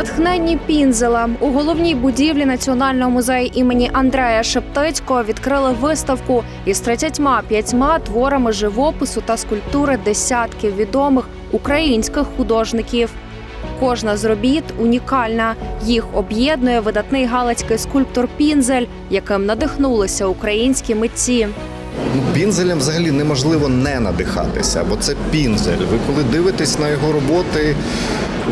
натхненні пінзела у головній будівлі Національного музею імені Андрея Шептицького відкрили виставку із 35 творами живопису та скульптури десятків відомих українських художників. Кожна з робіт унікальна. Їх об'єднує видатний галицький скульптор Пінзель, яким надихнулися українські митці. Ну, пінзелем взагалі неможливо не надихатися, бо це пінзель. Ви коли дивитесь на його роботи,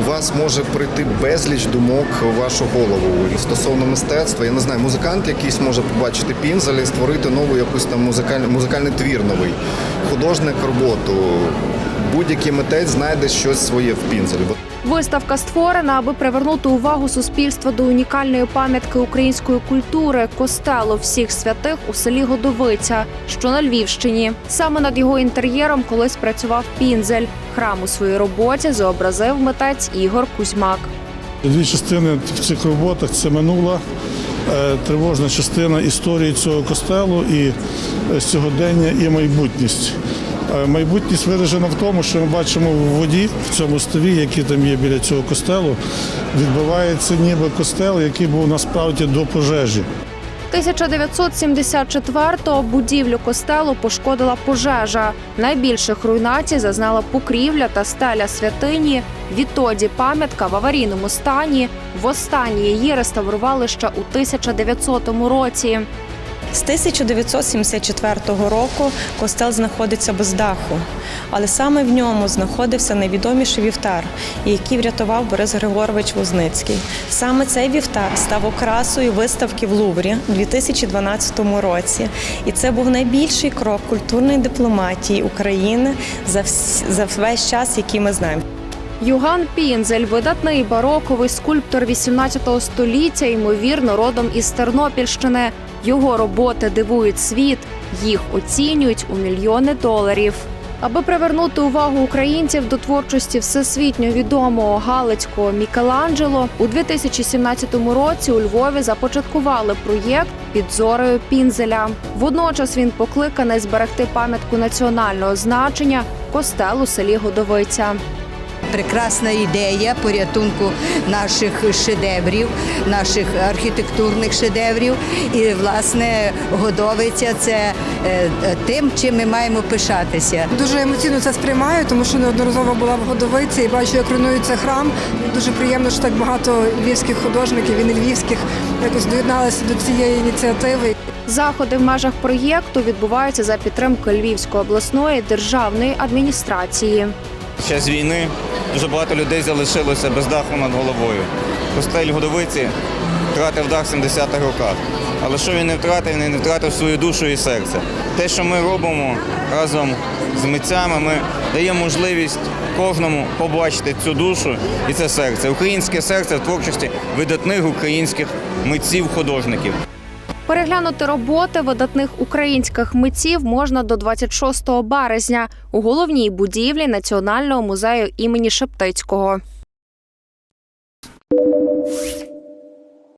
у вас може прийти безліч думок в вашу голову. І стосовно мистецтва, я не знаю, музикант якийсь може побачити пінзель і створити нову якусь там музикальний, музикальний твір новий, художник роботу. Будь-який митець знайде щось своє в пінзелі. Виставка створена, аби привернути увагу суспільства до унікальної пам'ятки української культури костелу всіх святих у селі Годовиця, що на Львівщині. Саме над його інтер'єром колись працював пінзель. Храм у своїй роботі зобразив митець Ігор Кузьмак. Дві частини в цих роботах це минула е, тривожна частина історії цього костелу і е, сьогодення і майбутність. Е, Майбутність виражена в тому, що ми бачимо в воді в цьому ставі, який там є біля цього костелу, відбувається ніби костел, який був насправді до пожежі. 1974-го будівлю костелу пошкодила пожежа. Найбільших руйнацій зазнала покрівля та стеля святині. Відтоді пам'ятка в аварійному стані. Востаннє її реставрували ще у 1900 році. З 1974 року костел знаходиться без даху, але саме в ньому знаходився найвідоміший вівтар, який врятував Борис Григорович Возницький. Саме цей вівтар став окрасою виставки в Луврі у 2012 році. І це був найбільший крок культурної дипломатії України за, за весь час, який ми знаємо. Юган Пінзель, видатний бароковий скульптор 18 століття, ймовірно, родом із Тернопільщини. Його роботи дивують світ, їх оцінюють у мільйони доларів. Аби привернути увагу українців до творчості всесвітньо відомого галицького Мікеланджело, у 2017 році у Львові започаткували проєкт під зорею Пінзеля. Водночас він покликаний зберегти пам'ятку національного значення костел у селі Годовиця. Прекрасна ідея порятунку наших шедеврів, наших архітектурних шедеврів. І власне годовиця це е, тим, чим ми маємо пишатися. Дуже емоційно це сприймаю, тому що неодноразово була в Годовиці і бачу, як руйнується храм. Дуже приємно, що так багато львівських художників і не львівських якось доєдналися до цієї ініціативи. Заходи в межах проєкту відбуваються за підтримки Львівської обласної державної адміністрації. Під час війни дуже багато людей залишилося без даху над головою. Костель Годовиці втратив дах в 70-х роках. Але що він не втратив, він не втратив свою душу і серце. Те, що ми робимо разом з митцями, ми даємо можливість кожному побачити цю душу і це серце. Українське серце в творчості видатних українських митців-художників. Переглянути роботи видатних українських митців можна до 26 березня у головній будівлі Національного музею імені Шептицького.